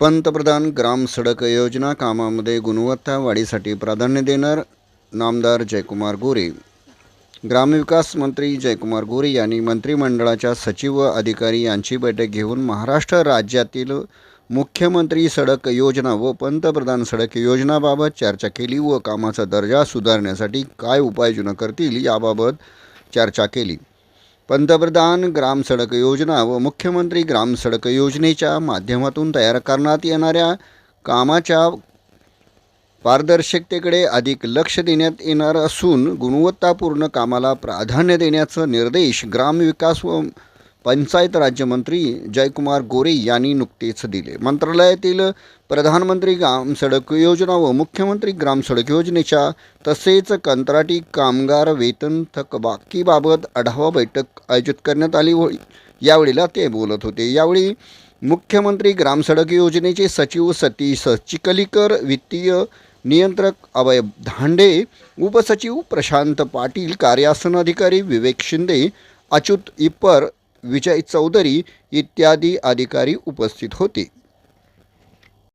पंतप्रधान ग्राम सडक योजना कामामध्ये गुणवत्ता वाढीसाठी प्राधान्य देणार नामदार जयकुमार गोरे. ग्रामविकास मंत्री जयकुमार गोरे यांनी मंत्रिमंडळाच्या सचिव व अधिकारी यांची बैठक घेऊन महाराष्ट्र राज्यातील मुख्यमंत्री सडक योजना व पंतप्रधान सडक योजनाबाबत चर्चा केली व कामाचा दर्जा सुधारण्यासाठी काय उपाययोजना करतील याबाबत चर्चा केली. पंतप्रधान ग्राम सडक योजना व मुख्यमंत्री ग्राम सडक योजनेच्या माध्यमातून तयार करण्यात येणाऱ्या कामाच्या पारदर्शकतेकडे अधिक लक्ष देण्यात येणार असून गुणवत्तापूर्ण कामाला प्राधान्य देण्याचा निर्देश ग्रामविकास व पंचायत राज्यमंत्री जयकुमार गोरे यांनी नुकतेच दिले. मंत्रालयातील प्रधानमंत्री ग्राम सडक योजना व मुख्यमंत्री ग्राम सडक योजनेच्या तसेच कंत्राटी कामगार वेतन थकबाकीबाबत आढावा बैठक आयोजित करण्यात आली व यावेळेला ते बोलत होते. यावेळी मुख्यमंत्री ग्राम सडक योजनेचे सचिव सतीश चिखलीकर वित्तीय नियंत्रक अभय धांडे उपसचिव प्रशांत पाटील कार्यासन अधिकारी विवेक शिंदे अच्युत इप्पर विजय चौधरी इत्यादी अधिकारी उपस्थित होते.